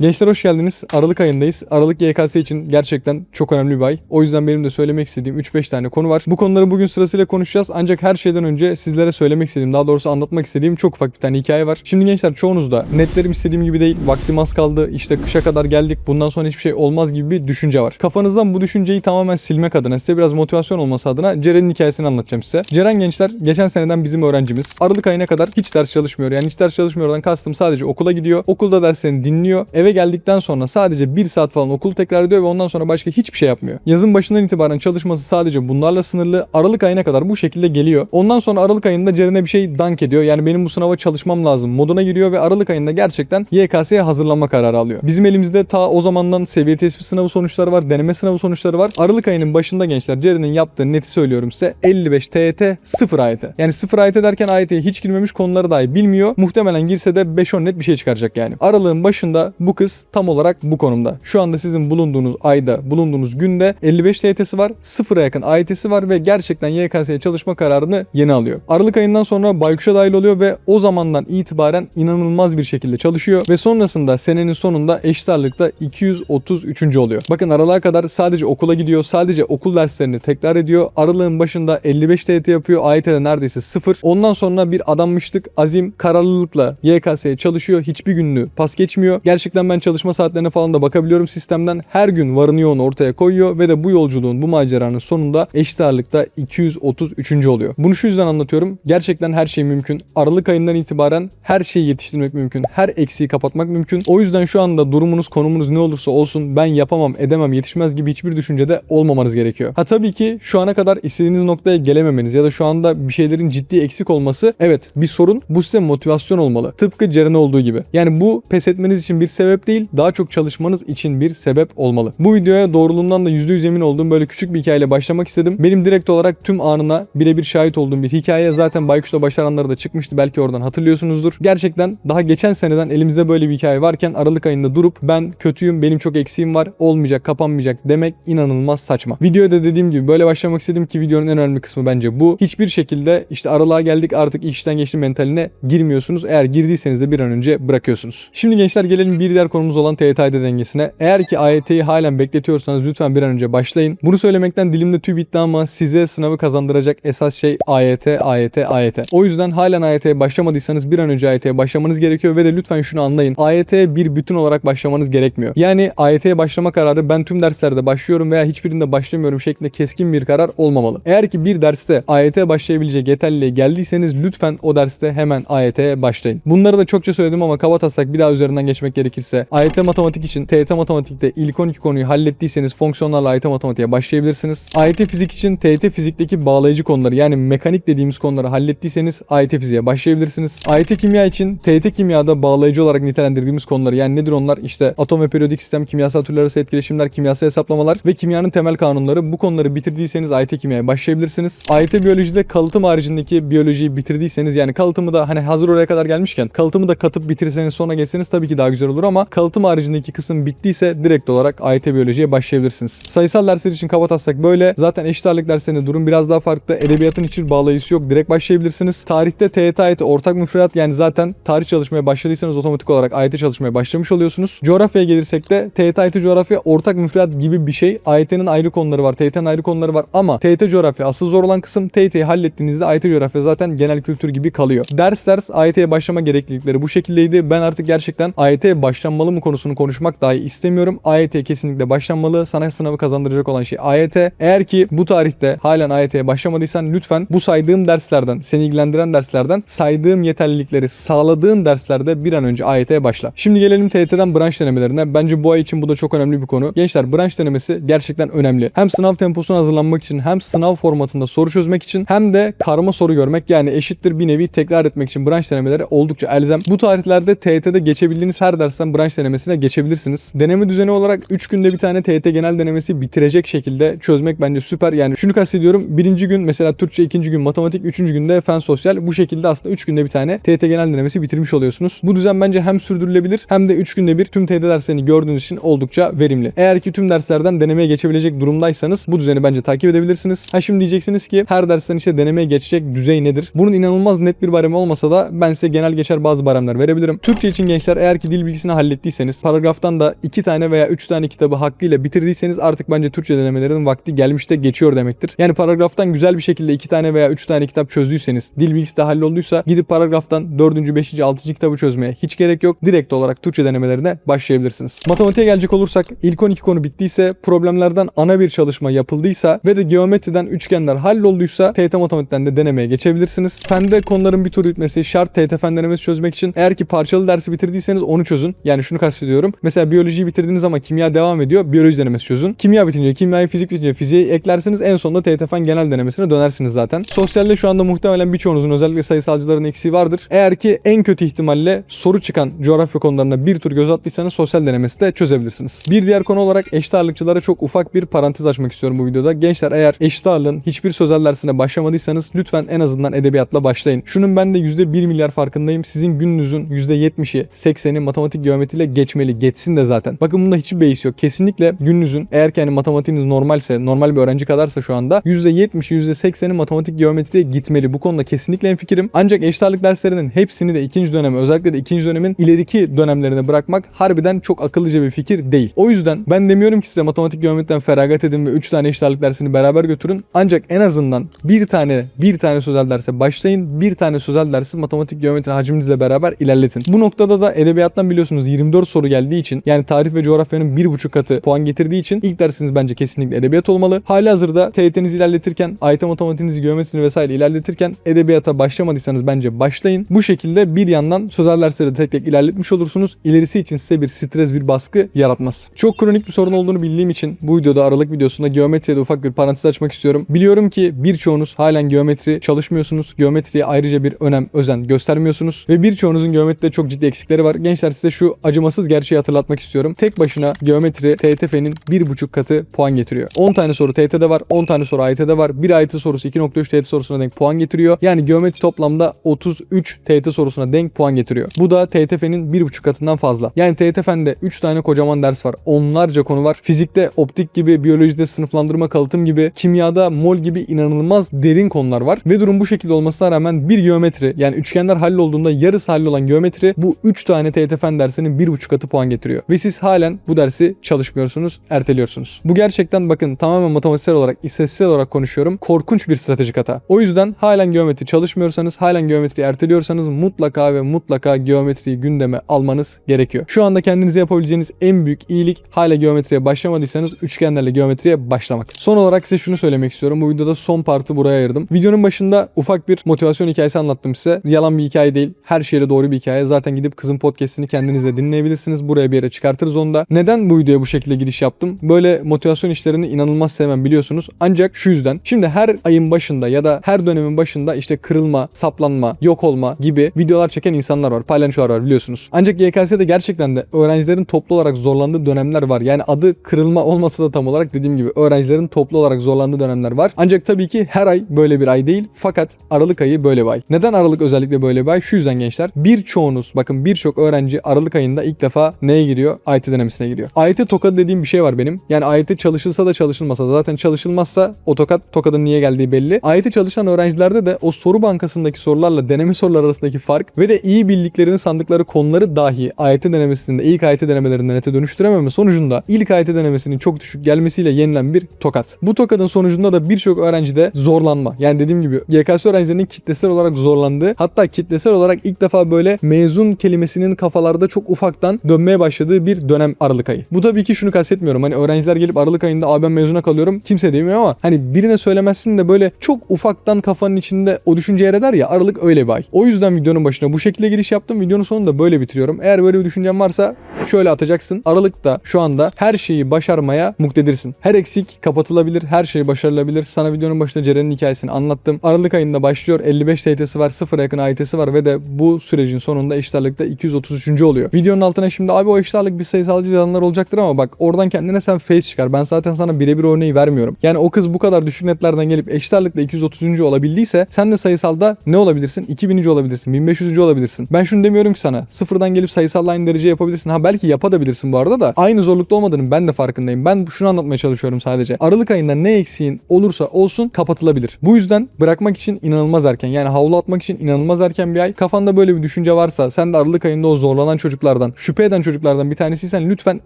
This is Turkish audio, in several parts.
Gençler hoş geldiniz. Aralık ayındayız. Aralık YKS için gerçekten çok önemli bir ay. O yüzden benim de söylemek istediğim 3-5 tane konu var. Bu konuları bugün sırasıyla konuşacağız. Ancak her şeyden önce sizlere söylemek istediğim, daha doğrusu anlatmak istediğim çok ufak bir tane hikaye var. Şimdi gençler çoğunuzda netlerim istediğim gibi değil. Vaktim az kaldı. İşte kışa kadar geldik. Bundan sonra hiçbir şey olmaz gibi bir düşünce var. Kafanızdan bu düşünceyi tamamen silmek adına, size biraz motivasyon olması adına Ceren'in hikayesini anlatacağım size. Ceren gençler geçen seneden bizim öğrencimiz. Aralık ayına kadar hiç ders çalışmıyor. Yani hiç ders çalışmıyordan kastım sadece okula gidiyor. Okulda derslerini dinliyor. Eve geldikten sonra sadece bir saat falan okul tekrar ediyor ve ondan sonra başka hiçbir şey yapmıyor. Yazın başından itibaren çalışması sadece bunlarla sınırlı. Aralık ayına kadar bu şekilde geliyor. Ondan sonra Aralık ayında Ceren'e bir şey dank ediyor. Yani benim bu sınava çalışmam lazım moduna giriyor ve Aralık ayında gerçekten YKS'ye hazırlanma kararı alıyor. Bizim elimizde ta o zamandan seviye tespit sınavı sonuçları var, deneme sınavı sonuçları var. Aralık ayının başında gençler Ceren'in yaptığı neti söylüyorum size 55 TET 0 AYT. Yani 0 AYT derken AYT'ye hiç girmemiş konuları dahi bilmiyor. Muhtemelen girse de 5-10 net bir şey çıkaracak yani. Aralığın başında bu kız tam olarak bu konumda. Şu anda sizin bulunduğunuz ayda, bulunduğunuz günde 55 TYT'si var, sıfıra yakın AYT'si var ve gerçekten YKS'ye çalışma kararını yeni alıyor. Aralık ayından sonra Baykuş'a dahil oluyor ve o zamandan itibaren inanılmaz bir şekilde çalışıyor ve sonrasında senenin sonunda eşit ağırlıkta 233. oluyor. Bakın aralığa kadar sadece okula gidiyor, sadece okul derslerini tekrar ediyor. Aralığın başında 55 TYT yapıyor, AYT'de neredeyse sıfır. Ondan sonra bir adammışlık, azim, kararlılıkla YKS'ye çalışıyor. Hiçbir gününü pas geçmiyor. Gerçekten ben çalışma saatlerine falan da bakabiliyorum sistemden. Her gün varını yoğunu ortaya koyuyor ve de bu yolculuğun, bu maceranın sonunda eşit ağırlıkta 233. oluyor. Bunu şu yüzden anlatıyorum. Gerçekten her şey mümkün. Aralık ayından itibaren her şeyi yetiştirmek mümkün. Her eksiği kapatmak mümkün. O yüzden şu anda durumunuz, konumunuz ne olursa olsun ben yapamam, edemem, yetişmez gibi hiçbir düşüncede olmamanız gerekiyor. Ha tabii ki şu ana kadar istediğiniz noktaya gelememeniz ya da şu anda bir şeylerin ciddi eksik olması evet bir sorun. Bu size motivasyon olmalı. Tıpkı Ceren olduğu gibi. Yani bu pes etmeniz için bir sebep değil, daha çok çalışmanız için bir sebep olmalı. Bu videoya doğruluğundan da %100 emin olduğum böyle küçük bir hikayeyle başlamak istedim. Benim direkt olarak tüm anına birebir şahit olduğum bir hikaye. Zaten Baykuş'ta başaranları da çıkmıştı. Belki oradan hatırlıyorsunuzdur. Gerçekten daha geçen seneden elimizde böyle bir hikaye varken Aralık ayında durup ben kötüyüm, benim çok eksiğim var, olmayacak, kapanmayacak demek inanılmaz saçma. Videoya da dediğim gibi böyle başlamak istedim ki videonun en önemli kısmı bence bu. Hiçbir şekilde işte aralığa geldik artık iş işten geçti mentaline girmiyorsunuz. Eğer girdiyseniz de bir an önce bırakıyorsunuz. Şimdi gençler gelelim bir diğer konumuz olan TYT dengesine. Eğer ki AYT'yi halen bekletiyorsanız lütfen bir an önce başlayın. Bunu söylemekten dilimde tüy bitti ama size sınavı kazandıracak esas şey AYT, AYT, AYT. O yüzden halen AYT'ye başlamadıysanız bir an önce AYT'ye başlamanız gerekiyor ve de lütfen şunu anlayın. AYT'ye bir bütün olarak başlamanız gerekmiyor. Yani AYT'ye başlama kararı ben tüm derslerde başlıyorum veya hiçbirinde başlamıyorum şeklinde keskin bir karar olmamalı. Eğer ki bir derste AYT'ye başlayabilecek yeterliliğe geldiyseniz lütfen o derste hemen AYT'ye başlayın. Bunları da çokça söyledim ama kaba taslak bir daha üzerinden geçmek gerekirse AYT matematik için TYT matematikte ilk 12 konuyu hallettiyseniz fonksiyonlarla AYT matematiğe başlayabilirsiniz. AYT fizik için TYT fizikteki bağlayıcı konuları yani mekanik dediğimiz konuları hallettiyseniz AYT fiziğe başlayabilirsiniz. AYT kimya için TYT kimyada bağlayıcı olarak nitelendirdiğimiz konuları yani nedir onlar? İşte atom ve periyodik sistem, kimyasal türler arası etkileşimler, kimyasal hesaplamalar ve kimyanın temel kanunları bu konuları bitirdiyseniz AYT kimyaya başlayabilirsiniz. AYT biyolojide kalıtım haricindeki biyolojiyi bitirdiyseniz yani kalıtımı da hani hazır oraya kadar gelmişken kalıtımı da katıp bitirirseniz sonra geçseniz tabii ki daha güzel olur ama kalıtım haricindeki kısım bittiyse direkt olarak AYT biyolojiye başlayabilirsiniz. Sayısal dersler için kabataslak böyle. Zaten eşit ağırlık derslerinde durum biraz daha farklı. Edebiyatın hiçbir bağlayıcısı yok. Direkt başlayabilirsiniz. Tarihte TYT AYT ortak müfredat yani zaten tarih çalışmaya başladıysanız otomatik olarak AYT çalışmaya başlamış oluyorsunuz. Coğrafyaya gelirsek de TYT AYT coğrafya ortak müfredat gibi bir şey. AYT'nin ayrı konuları var. TYT'nin ayrı konuları var ama TYT coğrafya asıl zor olan kısım TYT'yi hallettiğinizde AYT coğrafya zaten genel kültür gibi kalıyor. Ders ders AYT'ye başlama gereklilikleri bu şekildeydi. Ben artık gerçekten AYT'ye başlanmalı mı konusunu konuşmak dahi istemiyorum. AYT kesinlikle başlanmalı. Sana sınavı kazandıracak olan şey AYT. Eğer ki bu tarihte halen AYT'ye başlamadıysan lütfen bu saydığım derslerden, seni ilgilendiren derslerden saydığım yeterlilikleri sağladığın derslerde bir an önce AYT'ye başla. Şimdi gelelim TYT'den branş denemelerine. Bence bu ay için bu da çok önemli bir konu. Gençler branş denemesi gerçekten önemli. Hem sınav temposuna hazırlanmak için hem sınav formatında soru çözmek için hem de karma soru görmek yani eşittir bir nevi tekrar etmek için branş denemeleri oldukça elzem. Bu tarihlerde TYT'de geçebildiğiniz her dersten branş denemesine geçebilirsiniz. Deneme düzeni olarak 3 günde bir tane TYT genel denemesi bitirecek şekilde çözmek bence süper. Yani şunu kastediyorum. Birinci gün mesela Türkçe, ikinci gün matematik, üçüncü günde fen sosyal. Bu şekilde aslında 3 günde bir tane TYT genel denemesi bitirmiş oluyorsunuz. Bu düzen bence hem sürdürülebilir hem de 3 günde bir tüm TYT derslerini gördüğünüz için oldukça verimli. Eğer ki tüm derslerden denemeye geçebilecek durumdaysanız bu düzeni bence takip edebilirsiniz. Ha şimdi diyeceksiniz ki her dersten işte denemeye geçecek düzey nedir? Bunun inanılmaz net bir baremi olmasa da ben size genel geçer bazı baremler verebilirim. Türkçe için gençler eğer ki dil bilgisini hallettiyseniz, paragraftan da 2 tane veya 3 tane kitabı hakkıyla bitirdiyseniz artık bence Türkçe denemelerinin vakti gelmiş de geçiyor demektir. Yani paragraftan güzel bir şekilde 2 tane veya 3 tane kitap çözdüyseniz, dil bilgisi de hallolduysa gidip paragraftan 4. 5. 6. kitabı çözmeye hiç gerek yok. Direkt olarak Türkçe denemelerine başlayabilirsiniz. Matematiğe gelecek olursak ilk 12 konu bittiyse, problemlerden ana bir çalışma yapıldıysa ve de geometriden üçgenler hallolduysa TYT matematikten de denemeye geçebilirsiniz. Fende konuların bir tur bitmesi şart TYT fen denemesi çözmek için. Eğer ki parçalı dersi bitirdiyseniz onu çözün. Yani şunu kastediyorum. Mesela biyolojiyi bitirdiniz ama kimya devam ediyor. Biyoloji denemesi çözün. Kimya bitince, kimyayı fizik bitince fiziği eklersiniz. En sonunda TYT fen genel denemesine dönersiniz zaten. Sosyalde şu anda muhtemelen birçoğunuzun özellikle sayısalcıların eksiği vardır. Eğer ki en kötü ihtimalle soru çıkan coğrafya konularına bir tur göz attıysanız sosyal denemesi de çözebilirsiniz. Bir diğer konu olarak eşit ağırlıkçılara çok ufak bir parantez açmak istiyorum bu videoda. Gençler eğer eşit ağırlığın hiçbir sözel dersine başlamadıysanız lütfen en azından edebiyatla başlayın. Şunun ben de %1 milyar farkındayım. Sizin gününüzün %70'i 80'i matematik geometriyle geçmeli. Geçsin de zaten. Bakın bunda hiçbir beis yok. Kesinlikle gününüzün eğer ki hani matematiğiniz normalse, normal bir öğrenci kadarsa şu anda %70'i %80'i matematik geometriye gitmeli. Bu konuda kesinlikle en fikrim. Ancak eşit ağırlık derslerinin hepsini de ikinci döneme özellikle de ikinci dönemin ileriki dönemlerine bırakmak harbiden çok akıllıca bir fikir değil. O yüzden ben demiyorum ki size matematik geometriden feragat edin ve 3 tane eşit ağırlık dersini beraber götürün. Ancak en azından bir tane bir tane sözel derse başlayın. Bir tane sözel dersi matematik geometri hacminizle beraber ilerletin. Bu noktada da edebiyattan biliyorsunuz 24 soru geldiği için yani tarih ve coğrafyanın 1,5 katı puan getirdiği için ilk dersiniz bence kesinlikle edebiyat olmalı. Hali hazırda TYT'nizi ilerletirken, AYT matematiğinizi, geometrisini vesaire ilerletirken edebiyata başlamadıysanız bence başlayın. Bu şekilde bir yandan sözel dersleri de tek tek ilerletmiş olursunuz. İlerisi için size bir stres, bir baskı yaratmaz. Çok kronik bir sorun olduğunu bildiğim için bu videoda Aralık videosunda geometriye de ufak bir parantez açmak istiyorum. Biliyorum ki birçoğunuz halen geometri çalışmıyorsunuz. Geometriye ayrıca bir önem, özen göstermiyorsunuz ve birçoğunuzun geometride çok ciddi eksikleri var. Gençler size şu acımasız gerçeği hatırlatmak istiyorum. Tek başına geometri TYT-FE'nin 1,5 katı puan getiriyor. 10 tane soru TYT'de var, 10 tane soru AYT'de var. Bir AYT sorusu 2.3 TYT sorusuna denk puan getiriyor. Yani geometri toplamda 33 TYT sorusuna denk puan getiriyor. Bu da TYT-FE'nin 1,5 katından fazla. Yani TYT-FE'nde 3 tane kocaman ders var. Onlarca konu var. Fizikte optik gibi, biyolojide sınıflandırma kalıtım gibi, kimyada mol gibi inanılmaz derin konular var. Ve durum bu şekilde olmasına rağmen bir geometri yani üçgenler hallolduğunda yarısı hallolan geometri bu 3 tane TYT fen dersinin 1,5 katı puan getiriyor. Ve siz halen bu dersi çalışmıyorsunuz, erteliyorsunuz. Bu gerçekten bakın tamamen matematiksel olarak, istatistiksel olarak konuşuyorum. Korkunç bir stratejik hata. O yüzden halen geometri çalışmıyorsanız, halen geometri erteliyorsanız mutlaka ve mutlaka geometriyi gündeme almanız gerekiyor. Şu anda kendinize yapabileceğiniz en büyük iyilik hala geometriye başlamadıysanız üçgenlerle geometriye başlamak. Son olarak size şunu söylemek istiyorum. Bu videoda son partı buraya ayırdım. Videonun başında ufak bir motivasyon hikayesi anlattım size. Yalan bir hikaye değil. Her şeyle doğru bir hikaye. Zaten gidip kızın podcast'ini kendiniz de dinleyebilirsiniz. Buraya bir yere çıkartırız onu da. Neden bu videoya bu şekilde giriş yaptım? Böyle motivasyon işlerini inanılmaz sevmem biliyorsunuz. Ancak şu yüzden. Şimdi her ayın başında ya da her dönemin başında işte kırılma, saplanma, yok olma gibi videolar çeken insanlar var. Paylaşıyorlar var biliyorsunuz. Ancak YKS'de gerçekten de öğrencilerin toplu olarak zorlandığı dönemler var. Yani adı kırılma olmasa da tam olarak dediğim gibi öğrencilerin toplu olarak zorlandığı dönemler var. Ancak tabii ki her ay böyle bir ay değil. Fakat Aralık ayı böyle bir ay. Neden Aralık özellikle böyle bir ay? Şu yüzden gençler. Birçoğunuz bakın birçok öğrenci Aralık ayında ilk defa neye giriyor? AYT denemesine giriyor. AYT tokadı dediğim bir şey var benim. Yani AYT çalışılsa da çalışılmasa da zaten çalışılmazsa tokat tokadın niye geldiği belli. AYT çalışan öğrencilerde de o soru bankasındaki sorularla deneme soruları arasındaki fark ve de iyi bildiklerini sandıkları konuları dahi AYT denemesinde ilk AYT denemelerinde nete dönüştürememe sonucunda ilk AYT denemesinin çok düşük gelmesiyle yenilen bir tokat. Bu tokadın sonucunda da birçok öğrencide zorlanma. Yani dediğim gibi YKS öğrencilerinin kitlesel olarak zorlandığı hatta kitlesel olarak ilk defa böyle mezun kelimesinin kafalarda çok ufaktan dönmeye başladığı bir dönem Aralık ayı. Bu tabii ki şunu kastetmiyorum. Hani öğrenciler gelip Aralık ayında abi ben mezuna kalıyorum kimse demiyor ama hani birine söylemezsin de böyle çok ufaktan kafanın içinde o düşünce yer eder ya Aralık öyle bir ay. O yüzden videonun başına bu şekilde giriş yaptım. Videonun sonunda böyle bitiriyorum. Eğer böyle bir düşüncen varsa şöyle atacaksın. Aralıkta şu anda her şeyi başarmaya muktedirsin. Her eksik kapatılabilir, her şey başarılabilir. Sana videonun başında Ceren'in hikayesini anlattım. Aralık ayında başlıyor. 55 TYT'si var, 0'a yakın AYT'si var ve de bu sürecin sonunda eşit ağırlıkta 233. oluyor. Videonun altına şimdi abi o eşit ağırlık bir sayısalcı yazanlar olacaktır ama bak oradan kendine sen face çıkar. Ben zaten sana birebir örneği vermiyorum. Yani o kız bu kadar düşük netlerden gelip eşit ağırlıkta 230. olabildiyse sen de sayısalda ne olabilirsin? 2000. olabilirsin, 1500. olabilirsin. Ben şunu demiyorum ki sana. Sıfırdan gelip sayısalla aynı derece yapabilirsin. Ha belki yapabilirsin bu arada da aynı zorlukta olmadığının ben de farkındayım. Ben şunu anlatmaya çalışıyorum sadece. Aralık ayında ne eksiğin olursa olsun kapatılabilir. Bu yüzden bırakmak için inanılmaz erken. Yani havlu atmak için inanılmaz erken bir ay. Kafanda böyle bir düşünce varsa sen de Aralık ayında o zorlanan çocuklardan çocuklardan, şüphe eden çocuklardan bir tanesiysen lütfen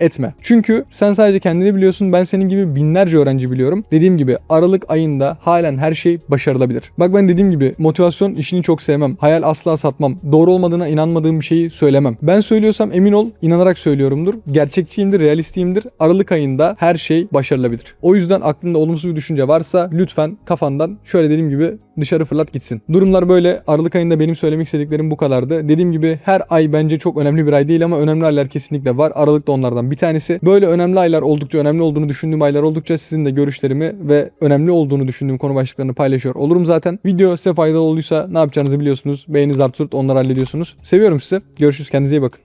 etme. Çünkü sen sadece kendini biliyorsun. Ben senin gibi binlerce öğrenci biliyorum. Dediğim gibi Aralık ayında halen her şey başarılabilir. Bak ben dediğim gibi motivasyon işini çok sevmem. Hayal asla satmam. Doğru olmadığına inanmadığım bir şeyi söylemem. Ben söylüyorsam emin ol inanarak söylüyorumdur. Gerçekçiyimdir, realistiyimdir. Aralık ayında her şey başarılabilir. O yüzden aklında olumsuz bir düşünce varsa lütfen kafandan şöyle dediğim gibi dışarı fırlat gitsin. Durumlar böyle. Aralık ayında benim söylemek istediklerim bu kadardı. Dediğim gibi her ay bence çok önemli bir ay değil ama önemli aylar kesinlikle var. Aralık da onlardan bir tanesi. Böyle önemli aylar oldukça önemli olduğunu düşündüğüm aylar oldukça sizin de görüşlerimi ve önemli olduğunu düşündüğüm konu başlıklarını paylaşıyor olurum zaten. Video size faydalı olduysa ne yapacağınızı biliyorsunuz. Beğeni zart zurt onları hallediyorsunuz. Seviyorum sizi. Görüşürüz. Kendinize iyi bakın.